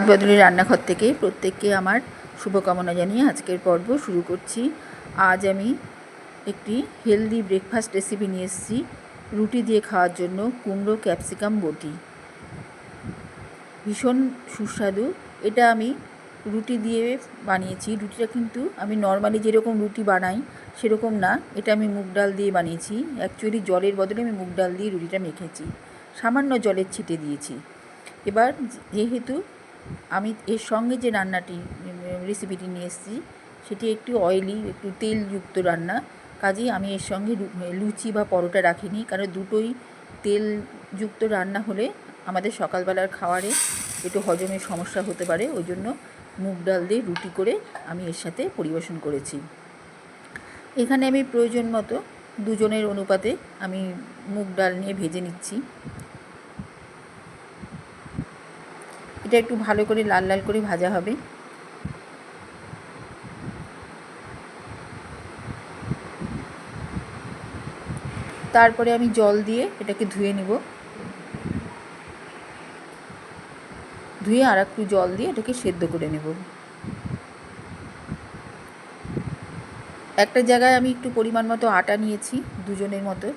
বদলি রান্নাঘর থেকে প্রত্যেককে আমার শুভকামনা জানিয়ে আজকের পর্ব শুরু করছি। আজ আমি একটি হেলদি ব্রেকফাস্ট রেসিপি নিয়ে এসেছি। রুটি দিয়ে খাওয়ার জন্য কুমড়ো ক্যাপসিকাম বটি। ভীষণ সুস্বাদু। এটা আমি রুটি দিয়ে বানিয়েছি। রুটিটা কিন্তু আমি নর্মালি যেরকম রুটি বানাই, সেরকম না। এটা আমি মুগ ডাল দিয়ে বানিয়েছি। অ্যাকচুয়ালি জলের বদলে আমি মুগ ডাল দিয়ে রুটিটা মেখেছি। সামান্য জলের ছিটে দিয়েছি। এবার যেহেতু আমি এর সঙ্গে যে রান্নাটি রেসিপিটি নিয়ে এসেছি, সেটি একটু অয়েলি একটু তেলযুক্ত রান্না। কাজেই আমি এর সঙ্গে লুচি বা পরোটা রাখিনি, কারণ দুটোই তেলযুক্ত রান্না হলে আমাদের সকালবেলার খাওয়ারে একটু হজমের সমস্যা হতে পারে। ওই জন্য মুগ ডাল দিয়ে রুটি করে আমি এর সাথে পরিবেশন করেছি। এখানে আমি প্রয়োজন মতো দুজনের অনুপাতে আমি মুগ ডাল নিয়ে ভেজে নিচ্ছি। এটা একটু ভালো করে লাল লাল করে ভাজা হবে। তারপরে আমি জল দিয়ে এটাকে ধুয়ে নিব। ধুয়ে আর একটু জল দিয়ে এটাকে সেদ্ধ করে নেব। একটা জায়গায় আমি একটু পরিমাণ মতো আটা নিয়েছি দুজনের মতো।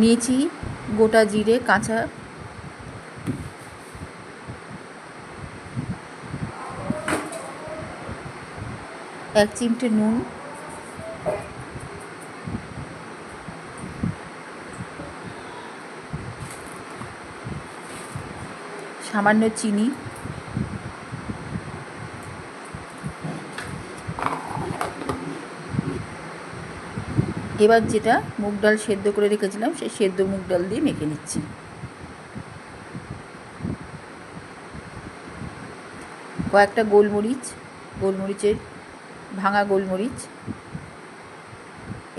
নিয়েছি গোটা জিরে কাঁচা এক চিমটে নুন সামান্য চিনি। এবার যেটা মুগ ডাল সেদ্ধ করে রেখেছিলাম, সেই সেদ্ধ মুগ ডাল দিয়ে মেখে নিচ্ছি। কয়েকটা গোলমরিচ, গোলমরিচের ভাঙা গোলমরিচ,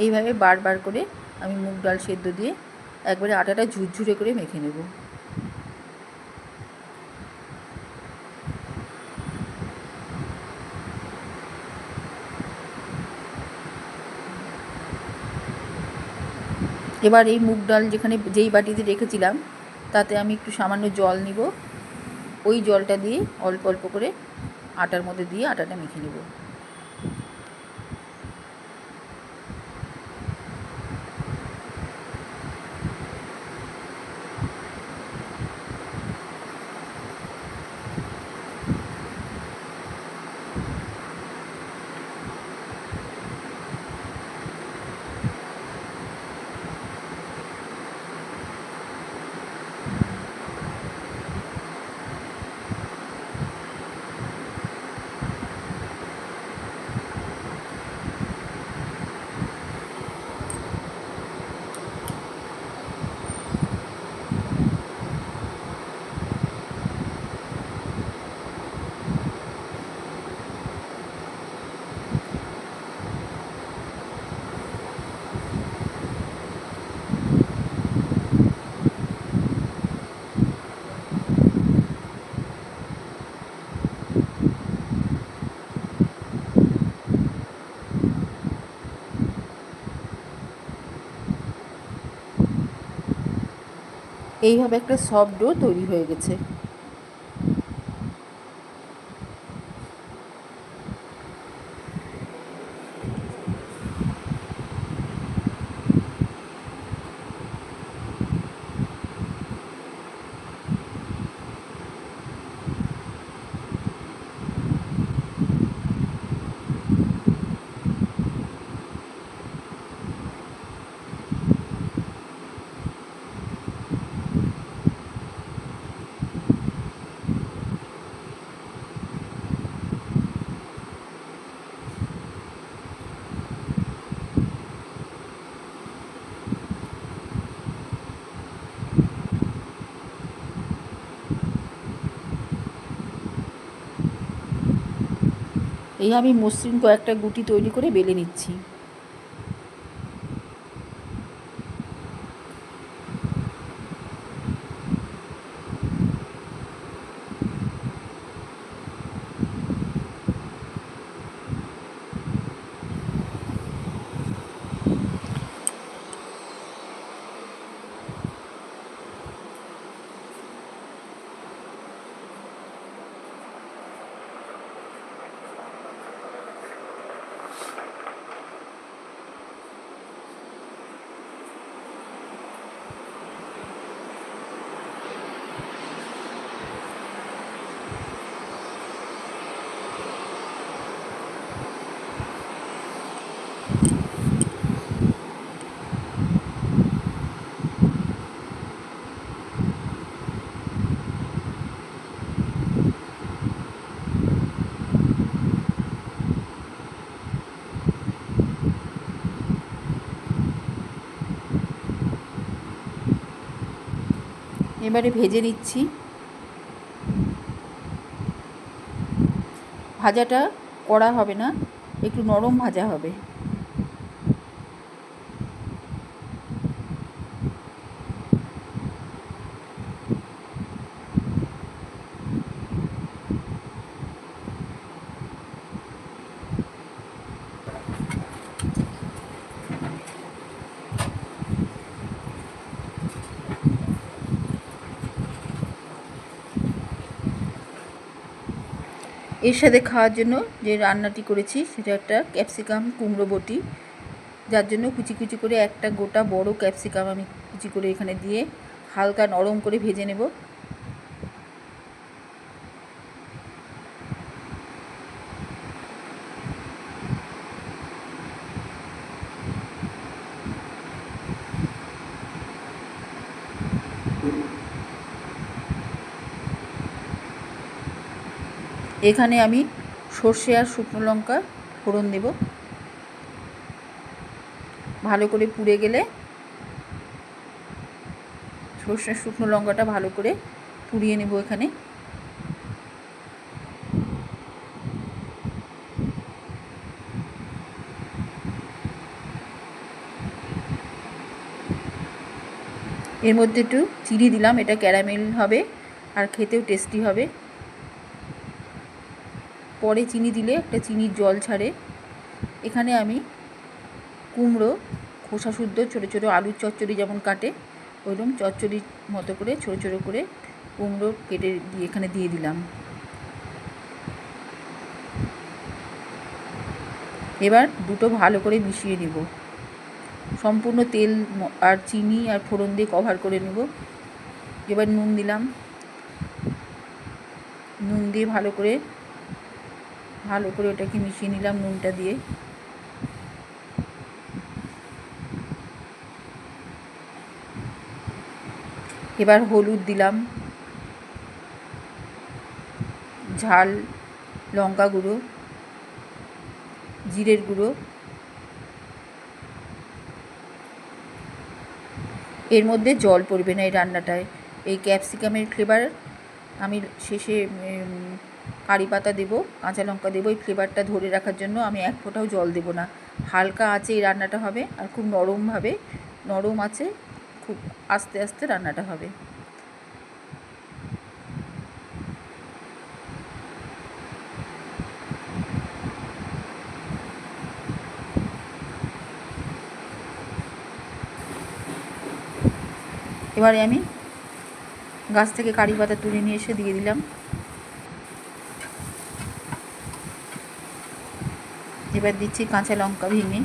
এইভাবে বারবার করে আমি মুগ ডাল সেদ্ধ দিয়ে একবারে আটাটা ঝুরঝুরে করে মেখে নেব। এবার এই মুগ ডাল যেখানে যেই বাটিতে রেখেছিলাম, তাতে আমি একটু সামান্য জল নিব। ওই জলটা দিয়ে অল্প অল্প করে আটার মধ্যে দিয়ে আটাটা মেখে নেব। এইভাবে একটা সফট ডো তৈরি হয়ে গেছে। এই আমি মসৃণ কয়েকটা গুটি তৈরি করে বেলে নিচ্ছি। এবারে ভেজে নিচ্ছি। ভাজাটা কড়া হবে না একটু নরম ভাজা হবে। এর সাথে খাওয়ার জন্য যে রান্নাটি করেছি, সেটা একটা ক্যাপসিকাম কুমড়ো বটি। যার জন্য কুচি কুচি করে একটা গোটা বড় ক্যাপসিকাম আমি কুচি করে এখানে দিয়ে হালকা নরম করে ভেজে নেব। এখানে আমি সর্ষে আর শুকনো লঙ্কা ফোড়ন দেব। ভালো করে পুড়ে গেলে সর্ষে শুকনো লঙ্কাটা ভালো করে পুড়িয়ে নেব এখানে। এর মধ্যে একটু চিনি দিলাম, এটা ক্যারামেল হবে আর খেতেও টেস্টি হবে। পরে চিনি দিলে একটা চিনির জল ছাড়ে। এখানে আমি কুমড়ো, খোসা শুদ্ধ ছোটো ছোটো আলুর চচ্চড়ি যেমন কাটে, ওইরকম চচ্চড়ির মতো করে, ছোটো ছোটো করে কুমড়ো কেটে দিয়ে এখানে দিয়ে দিলাম। এবার দুটো ভালো করে মিশিয়ে নেব। সম্পূর্ণ তেল আর চিনি আর ফোড়ন দিয়ে কভার করে নেব। এবার নুন দিলাম। নুন দিয়ে ভালো করে ভালো করে ওটাকে মিশিয়ে নিলাম নুনটা দিয়ে। এবার হলুদ দিলাম। ঝাল, লঙ্কা গুঁড়ো, জিরের গুঁড়ো। এর মধ্যে জল পড়বে না এই রান্নাটায়। এই ক্যাপসিকামের ফ্লেভার আমি শেষে কারি পাতা দেবো, কাঁচা লঙ্কা দেবো, এই ফ্লেভারটা ধরে রাখার জন্য আমি এক ফোঁটাও জল দেবো না। হালকা আছে এই রান্নাটা হবে আর খুব নরমভাবে নরম আছে খুব আস্তে আস্তে রান্নাটা হবে। এবারে আমি গাছ থেকে কারি পাতা তুলে নিয়ে এসে দিয়ে দিলাম। এবার দিচ্ছি কাঁচা লঙ্কা ভেঙে।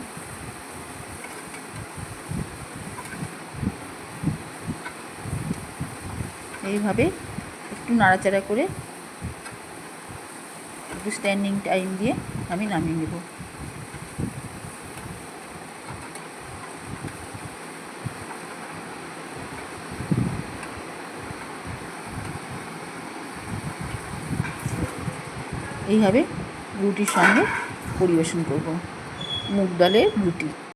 এইভাবে একটু নাড়াচাড়া করে একটু স্ট্যান্ডিং টাইম দিয়ে আমি নামিয়ে নেব। এইভাবে রুটির সঙ্গে পরিবেশন করব। মুগ ডালের রুটি।